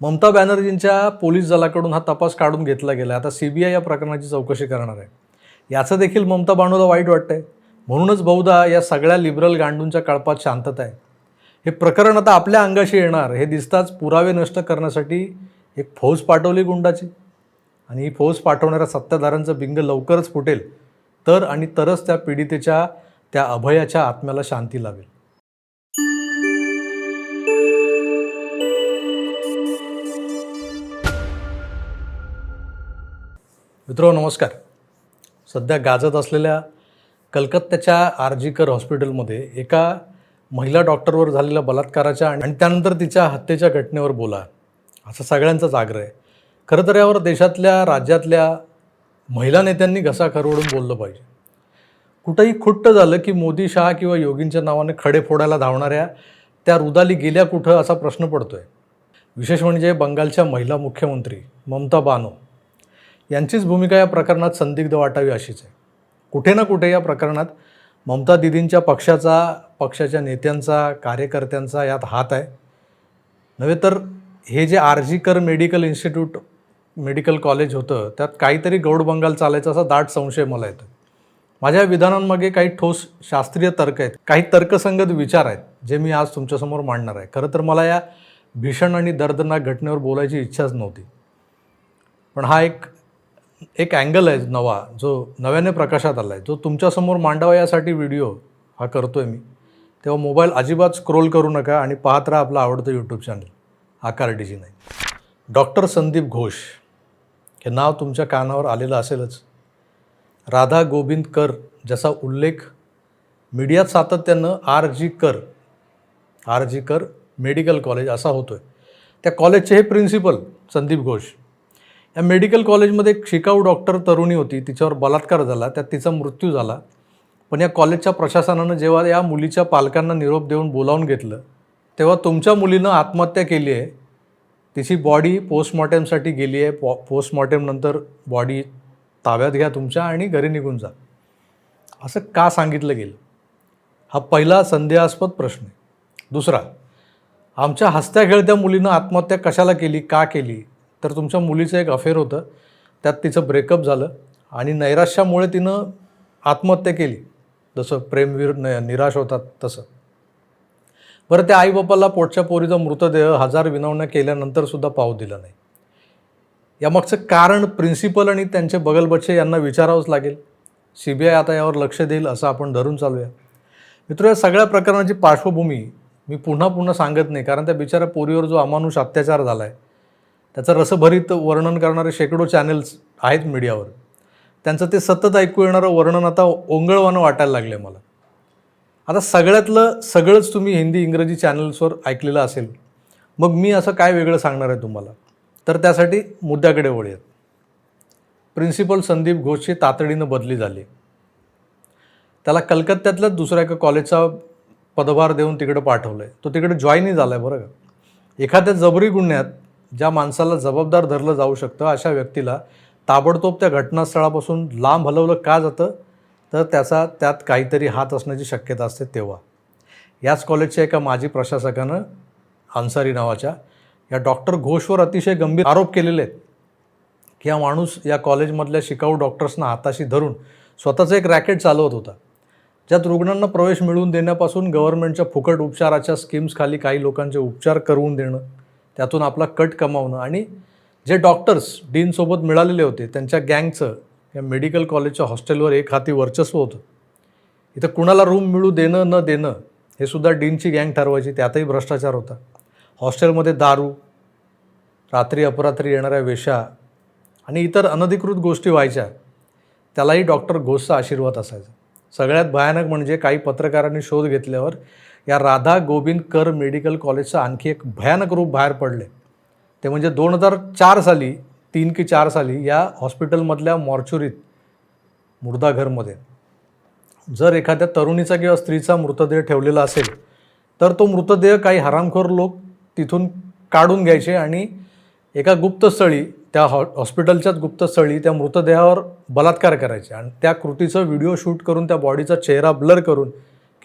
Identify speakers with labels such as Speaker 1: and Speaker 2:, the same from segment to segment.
Speaker 1: Mamata बॅनर्जींच्या police दलाकडून हा तपास काढून घेतला गेला आता सी बी आय या प्रकरणाची चौकशी करणार आहे. याचं देखील ममता बानूला वाईट वाटतंय. म्हणूनच बहुधा या सगळ्या लिबरल गांडूंच्या कळपात शांतता आहे. हे प्रकरण आता आपल्या अंगाशी येणार. हे दिसताच पुरावे नष्ट करण्यासाठी एक फौज पाठवली गुंडाची. आणि ही फौज पाठवणाऱ्या सत्ताधाऱ्यांचं बिंग लवकरच फुटेल. तर आणि तरच त्या पीडितेच्या त्या अभयाच्या आत्म्याला शांती लावेल. मित्रो नमस्कार. सध्या गाजत असलेल्या कलकत्त्याच्या आरजीकर हॉस्पिटलमध्ये एका महिला डॉक्टरवर झालेल्या बलात्काराच्या आणि त्यानंतर तिच्या हत्येच्या घटनेवर बोला. असा सगळ्यांचाच आग्रह आहे. खरं तर यावर देशातल्या राज्यातल्या महिला नेत्यांनी घसा खरवडून बोललं पाहिजे. कुठंही खुट्ट झालं की मोदी शहा किंवा योगींच्या नावाने खडे फोडायला धावणाऱ्या त्या रुदाली गेल्या कुठं असा प्रश्न पडतो आहे विशेष म्हणजे बंगालच्या महिला मुख्यमंत्री ममता बानो. यांचीच भूमिका या प्रकरणात संदिग्ध वाटावी अशीच आहे. कुठे ना कुठे या प्रकरणात ममता दिदींच्या पक्षाचा पक्षाच्या नेत्यांचा कार्यकर्त्यांचा यात हात आहे. नव्हे तर हे जे R G Kar medical institute medical college होतं त्यात काहीतरी गौड बंगाल चालायचा असा दाट संशय मला येतो माझ्या विधानांमागे काही ठोस शास्त्रीय तर्क आहेत. काही तर्कसंगत विचार आहेत जे मी आज तुमच्यासमोर मांडणार आहे. खरं तर मला या भीषण आणि दर्दनाक घटनेवर बोलायची इच्छाच नव्हती. पण हा एक एक अँगल आहे नवा जो नव्याने प्रकाशात आला आहे जो तुमच्यासमोर मांडावा यासाठी व्हिडिओ हा करतो आहे मी. तेव्हा मोबाईल अजिबात स्क्रोल करू नका आणि पाहत राहा आपलं आवडतं यूट्यूब चॅनल आकार डीजी नाही डॉक्टर संदीप घोष हे नाव तुमच्या कानावर आलेलं असेलच. राधा गोविंद कर ज्याचा उल्लेख मीडियात सातत्यानं आर जी कर आर जी कर मेडिकल कॉलेज असा होतो आहे त्या कॉलेजचे हे प्रिन्सिपल संदीप घोष. या मेडिकल कॉलेजमध्ये एक शिकाऊ डॉक्टर तरुणी होती. तिच्यावर बलात्कार झाला. त्यात तिचा मृत्यू झाला. पण या कॉलेजच्या प्रशासनानं जेव्हा या मुलीच्या पालकांना निरोप देऊन बोलावून घेतलं तेव्हा तुमच्या मुलीनं आत्महत्या केली आहे. तिची बॉडी पोस्टमॉर्टमसाठी गेली आहे. पॉ पोस्टमॉर्टमनंतर बॉडी ताब्यात घ्या तुमच्या आणि घरी निघून जा. असं का सांगितलं गेलं? हा पहिला संदेहास्पद प्रश्न आहे. दुसरा आमच्या हसत्या खेळत्या मुलीनं आत्महत्या कशाला केली? का केली? तर तुमच्या मुलीचं एक अफेअर होतं. त्यात तिचं ब्रेकअप झालं आणि नैराश्यामुळे तिनं आत्महत्या केली. जसं प्रेमवीर न निराश होतात तसं. बरं त्या आईबापाला पोटच्या पोरीचा मृतदेह हजार विनवण्या केल्यानंतरसुद्धा पाहू दिला नाही. यामागचं कारण प्रिन्सिपल आणि त्यांचे बगलबच्चे यांना विचारावंच लागेल. सी बी आय आता यावर लक्ष देईल असं आपण धरून चालूया. मित्र या सगळ्या प्रकरणाची पार्श्वभूमी मी पुन्हा पुन्हा सांगत नाही कारण त्या बिचाऱ्या पोरीवर जो अमानुष अत्याचार झाला आहे त्याचं रसभरीत वर्णन करणारे शेकडो चॅनेल्स आहेत मीडियावर त्यांचं ते सतत ऐकू येणारं वर्णन आता ओंगळवानं वाटायला लागलं आहे मला. आता सगळ्यातलं सगळंच तुम्ही हिंदी इंग्रजी चॅनल्सवर ऐकलेलं असेल मग मी असं काय वेगळं सांगणार आहे तुम्हाला? तर त्यासाठी मुद्द्याकडे वळूयात. प्रिन्सिपल संदीप घोषची तातडीनं बदली झाली. त्याला कलकत्त्यातल्याच दुसऱ्या एका कॉलेजचा पदभार देऊन तिकडे पाठवलं आहे तो तिकडे जॉईनही झाला आहे बरं का? एखाद्या जबरी गुन्ह्यात ज्या माणसाला जबाबदार धरलं जाऊ शकतं अशा व्यक्तीला ताबडतोब त्या घटनास्थळापासून लांब हलवलं का जातं? तर त्याचा त्यात काहीतरी हात असण्याची शक्यता असते तेव्हा. याच कॉलेजच्या एका माजी प्रशासकानं अन्सारी नावाच्या या डॉक्टर घोषवर अतिशय गंभीर आरोप केलेले आहेत. की हा माणूस या कॉलेजमधल्या शिकाऊ डॉक्टर्सना हाताशी धरून स्वतःचं एक रॅकेट चालवत होता. ज्यात रुग्णांना प्रवेश मिळवून देण्यापासून गव्हर्नमेंटच्या फुकट उपचाराच्या स्कीम्सखाली काही लोकांचे उपचार करवून देणं त्यातून आपला कट कमावणं आणि जे डॉक्टर्स डीनसोबत मिळालेले होते त्यांच्या गँगचं या मेडिकल कॉलेजच्या हॉस्टेलवर एक हाती वर्चस्व होतं. इथं कुणाला रूम मिळू देणं न देणं हे सुद्धा डीनची गँग ठरवायची त्यातही भ्रष्टाचार होता. हॉस्टेलमध्ये दारू रात्री अपरात्री येणाऱ्या वेशा आणि इतर अनधिकृत गोष्टी व्हायच्या त्यालाही डॉक्टर घोषचा आशीर्वाद असायचा. सगळ्यात भयानक म्हणजे काही पत्रकारांनी शोध घेतल्यावर या राधा गोविंद कर मेडिकल कॉलेजचं आणखी एक भयानक रूप बाहेर पडले. ते म्हणजे दोन हजार चार साली तीन की चार साली या हॉस्पिटलमधल्या मॉर्च्युरीत मुर्दाघरमध्ये जर एखाद्या तरुणीचा किंवा स्त्रीचा मृतदेह ठेवलेला असेल तर तो मृतदेह काही हरामखोर लोक तिथून काढून घ्यायचे आणि एका गुप्तस्थळी त्या हॉ हॉस्पिटलच्याच गुप्तस्थळी त्या मृतदेहावर बलात्कार करायचे. आणि त्या कृतीचं व्हिडिओ शूट करून त्या बॉडीचा चेहरा ब्लर करून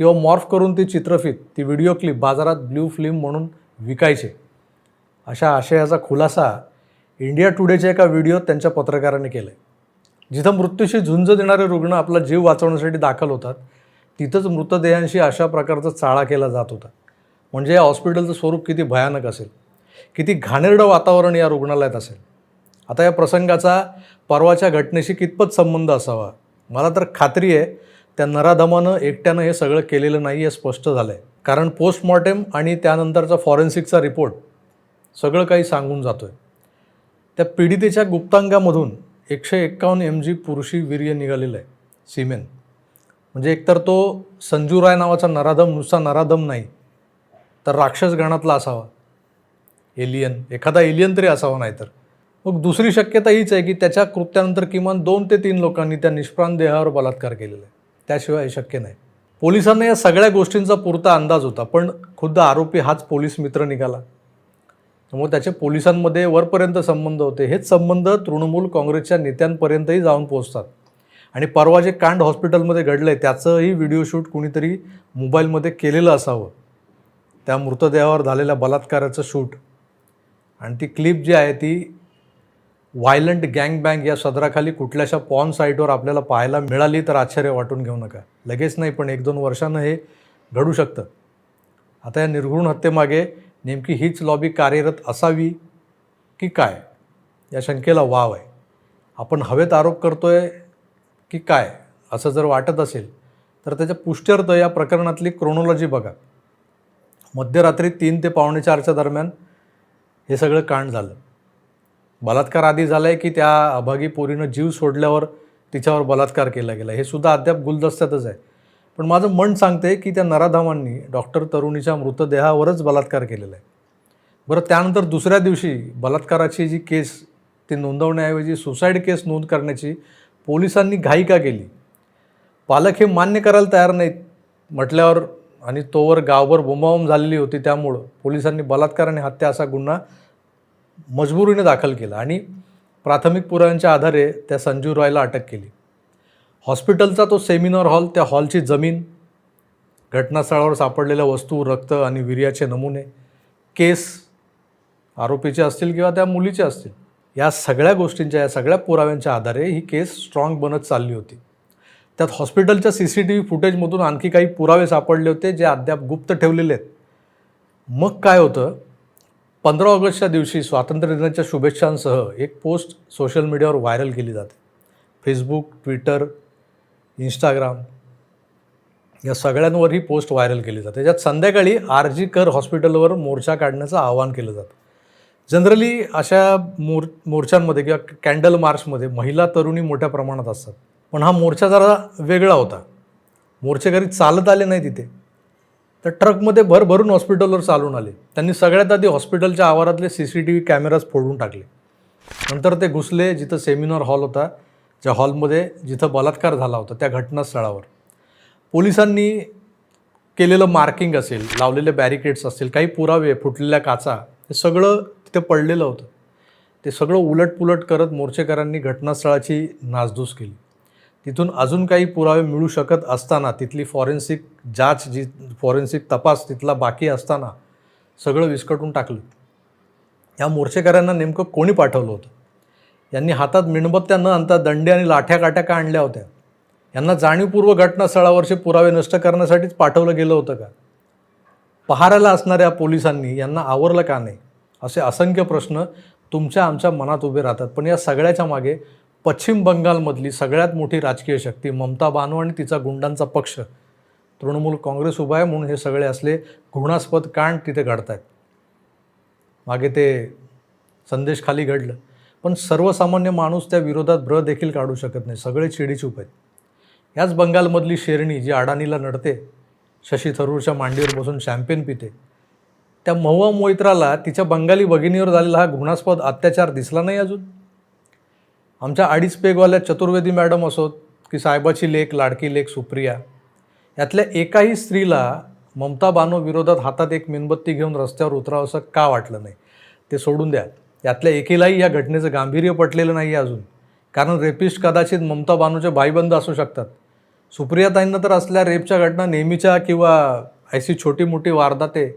Speaker 1: किंवा मॉर्फ करून ती चित्रफित ती व्हिडिओ क्लिप बाजारात ब्ल्यू फिल्म म्हणून विकायचे. अशा आशयाचा खुलासा इंडिया टुडेच्या एका व्हिडिओत त्यांच्या पत्रकाराने केला आहे जिथं मृत्यूशी झुंज देणारे रुग्ण आपला जीव वाचवण्यासाठी दाखल होतात तिथंच मृतदेहांशी अशा प्रकारचा चाळा केला जात होता. म्हणजे या हॉस्पिटलचं स्वरूप किती भयानक असेल. किती घाणेरडं वातावरण या रुग्णालयात असेल. आता या प्रसंगाचा परवाच्या घटनेशी कितपत संबंध असावा? मला तर खात्री आहे त्या नराधमानं एकट्यानं हे सगळं केलेलं नाही हे स्पष्ट झालं आहे कारण पोस्टमॉर्टेम आणि त्यानंतरचा फॉरेन्सिकचा रिपोर्ट सगळं काही सांगून जातो आहे त्या पीडितेच्या गुप्तांगामधून एकशे एक्कावन्न एम जी पुरुषी वीर्य निघालेलं आहे सिमेन. म्हणजे एकतर तो संजू राय नावाचा नराधम नुसता नराधम नाही तर राक्षस गणातला असावा. एलियन. एखादा एलियन तरी असावा नाहीतर. मग दुसरी शक्यता हीच आहे की त्याच्या कृत्यानंतर किमान दोन ते तीन लोकांनी त्या निष्प्राण देहावर बलात्कार केलेला आहे. त्याशिवाय शक्य नाही. पोलिसांना या सगळ्या गोष्टींचा पुरता अंदाज होता पण खुद्द आरोपी हाच पोलीस मित्र निघाला. त्यामुळे त्याचे पोलिसांमध्ये वरपर्यंत संबंध होते. हेच संबंध तृणमूल काँग्रेसच्या नेत्यांपर्यंतही जाऊन पोहोचतात. आणि परवा जे कांड हॉस्पिटलमध्ये घडलं आहे त्याचंही व्हिडिओ शूट कुणीतरी मोबाईलमध्ये केलेलं असावं. त्या मृतदेहावर झालेल्या बलात्काराचं शूट. आणि ती क्लिप जी आहे ती व्हायलंट गँग बँग या सदराखाली कुठल्याशा पॉन साईटवर आपल्याला पाहायला मिळाली तर आश्चर्य वाटून घेऊ नका. लगेच नाही पण एक दोन वर्षानं हे घडू शकतं. आता या निर्घृण हत्येमागे नेमकी हीच लॉबी कार्यरत असावी की काय? या शंकेला वाव आहे. आपण हवेत आरोप करतो आहे की काय असं जर वाटत असेल तर त्याच्या पुष्ट्यर्थ या प्रकरणातली क्रोनॉलॉजी बघा. मध्यरात्री तीन ते पावणे चारच्या दरम्यान हे सगळं कांड झालं. बलात्कार आधी झाला आहे की त्या अभागी पोरीनं जीव सोडल्यावर तिच्यावर बलात्कार केला गेला. हे सुद्धा अद्याप गुलदस्त्यातच आहे. पण माझं मन सांगते की त्या नराधामांनी डॉक्टर तरुणीच्या मृतदेहावरच बलात्कार केलेला आहे. बरं त्यानंतर दुसऱ्या दिवशी बलात्काराची जी केस ती नोंदवण्याऐवजी सुसाईड केस नोंद करण्याची पोलिसांनी घाई का केली. पालक हे मान्य करायला तयार नाहीत. म्हटल्यावर आणि तोवर गावभर बोंबाबोंब झालेली होती त्यामुळं पोलिसांनी बलात्कार आणि हत्या असा गुन्हा मजबुरीने दाखल केला आणि प्राथमिक पुराव्यांच्या आधारे त्या संजू रॉयला अटक केली. हॉस्पिटलचा तो सेमिनार हॉल त्या हॉलची जमीन घटनास्थळावर सापडलेल्या वस्तू रक्त आणि विर्याचे नमुने केस आरोपीचे असतील किंवा त्या मुलीचे असतील या सगळ्या गोष्टींच्या या सगळ्या पुराव्यांच्या आधारे ही केस स्ट्रॉंग बनत चालली होती. त्यात हॉस्पिटलच्या सी सी टी व्ही फुटेजमधून आणखी काही पुरावे सापडले होते जे अद्याप गुप्त ठेवलेले आहेत. मग काय होतं? पंधरा ऑगस्टच्या दिवशी स्वातंत्र्य दिनाच्या शुभेच्छांसह एक पोस्ट सोशल मीडियावर व्हायरल केली जाते. फेसबुक ट्विटर इंस्टाग्राम या सगळ्यांवर ही पोस्ट व्हायरल केली जाते. त्याच्यात संध्याकाळी आर जी कर हॉस्पिटलवर मोर्चा काढण्याचं आवाहन केलं जातं. जनरली अशा मोर मोर्चांमध्ये किंवा कॅन्डल मार्चमध्ये महिला तरुणी मोठ्या प्रमाणात असतात. पण हा मोर्चा जरा वेगळा होता. मोर्चेकरी चालत आले नाही तिथे. तर ट्रकमध्ये भरभरून हॉस्पिटलवर चालून आले. त्यांनी सगळ्यात आधी हॉस्पिटलच्या आवारातले C C T V cameras फोडून टाकले. नंतर ते घुसले जिथं सेमिनार हॉल होता ज्या हॉलमध्ये जिथं बलात्कार झाला होता त्या घटनास्थळावर. पोलिसांनी केलेलं मार्किंग असेल लावलेले बॅरिकेड्स असतील काही पुरावे फुटलेल्या काचा हे सगळं तिथे पडलेलं होतं. ते सगळं उलटपुलट करत मोर्चेकरांनी घटनास्थळाची नासधूस केली. तिथून अजून काही पुरावे मिळू शकत असताना तिथली फॉरेन्सिक जाच जी फॉरेन्सिक तपास तिथला बाकी असताना सगळं विस्कटून टाकलं. या मोर्चेकऱ्यांना नेमकं कोणी पाठवलं होतं? यांनी हातात मेणबत्त्या न आणता दंडे आणि लाठ्या काट्या का आणल्या होत्या? यांना जाणीवपूर्वक घटनास्थळावरचे पुरावे नष्ट करण्यासाठीच पाठवलं गेलं होतं का? पहाराला असणाऱ्या पोलिसांनी यांना आवरलं का नाही? असे असंख्य प्रश्न तुमच्या आमच्या मनात उभे राहतात. पण या सगळ्याच्या मागे पश्चिम बंगालमधली सगळ्यात मोठी राजकीय शक्ती ममता बानो आणि तिचा गुंडांचा पक्ष. तृणमूल काँग्रेस उभा आहे म्हणून हे सगळे असले घृणास्पद कांड तिथे घडत आहेत मागे ते संदेश खाली घडलं. पण सर्वसामान्य माणूस त्या विरोधात ब्र देखील काढू शकत नाही. सगळे चिडीचूप आहेत. याच बंगालमधली शेरणी जी अडाणीला नडते शशी थरूरच्या मांडीवर बसून शॅम्पेन पिते त्या महुआ मोहित्राला तिच्या बंगाली भगिनीवर झालेला हा घृणास्पद अत्याचार दिसला नाही अजून? आमच्या अडीच पेगवाल्या चतुर्वेदी मॅडम असोत की साहेबाची लेख लाडकी लेख सुप्रिया. यातल्या एकाही स्त्रीला ममता बानो विरोधात हातात एक मेणबत्ती घेऊन रस्त्यावर उतरावं असं का वाटलं नाही? ते सोडून द्या. यातल्या एकेलाही या घटनेचं गांभीर्य पटलेलं नाही आहे अजून. कारण रेपिस्ट कदाचित ममता बानूचे भाईबंद असू शकतात. सुप्रियाताईंना तर असल्या रेपच्या घटना नेहमीच्या किंवा ऐसी छोटी मोठी वारदाते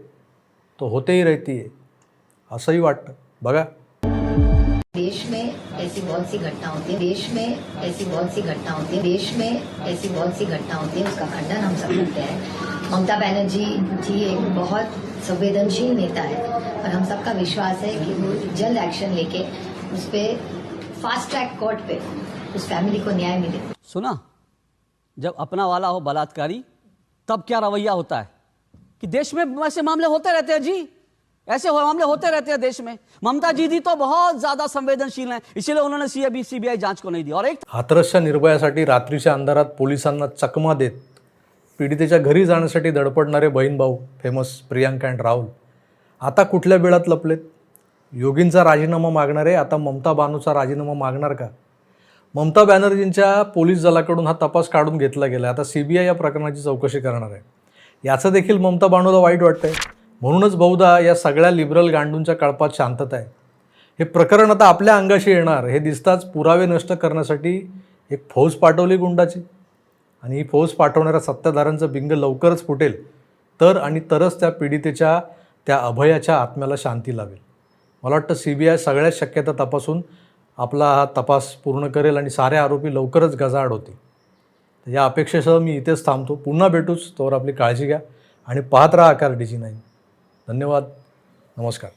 Speaker 1: तो होतेही रहती आहे असंही वाटतं. बघा.
Speaker 2: देश में ऐसी बहुत सी घटना होती है देश में ऐसी बहुत सी घटना होती है देश में ऐसी बहुत सी घटना होती है उसका खंडन हम सब करते हैं। ममता बनर्जी जी एक बहुत संवेदनशील नेता है और हम सबका विश्वास है कि वो जल्द एक्शन लेके उस पर फास्ट ट्रैक कोर्ट पे उस फैमिली को न्याय मिले।
Speaker 3: सुना? जब अपना वाला हो बलात्कारी, तब क्या रवैया होता है? कि देश में ऐसे मामले होते रहते हैं जी? ऐसे हो- मामले होते रहते हैं देश में। ममता जी दी तो बहुत ज्यादा संवेदनशील हैं इसीलिए उन्होंने सीएबी सीबीआई जांच को नहीं दी। और एक
Speaker 1: हाथरसच्या निर्भयासाठी रात्रीच्या अंधारात पोलिसांना चकमा देत पीडितेच्या घरी जाण्यासाठी धडपडणारे बहीण भाऊ फेमस प्रियांका अँड राहुल आता कुठल्या बिळात लपलेत? योगींचा राजीनामा मागणारे आता ममता बानूचा राजीनामा मागणार का? ममता बॅनर्जींच्या पोलीस दलाकडून हा तपास काढून घेतला गेला आता सी बी आय या प्रकरणाची चौकशी करणार आहे. याचं देखील ममता बानूला वाईट वाटतंय. म्हणूनच बहुधा या सगळ्या लिबरल गांडूंच्या कळपात शांतता आहे. हे प्रकरण आता आपल्या अंगाशी येणार. हे दिसताच पुरावे नष्ट करण्यासाठी एक फौज पाठवली गुंडाची. आणि ही फौज पाठवणाऱ्या सत्ताधाऱ्यांचं बिंग लवकरच फुटेल. तर आणि तरच त्या पीडितेच्या त्या अभयाच्या आत्म्याला शांती लावेल. मला वाटतं सी बी आय सगळ्याच शक्यता तपासून आपला हा तपास पूर्ण करेल आणि सारे आरोपी लवकरच गजाआड होतील. या अपेक्षेसह मी इथेच थांबतो. पुन्हा भेटूच तोवर आपली काळजी घ्या आणि पाहत राहा आकार डीजी नाही धन्यवाद नमस्कार।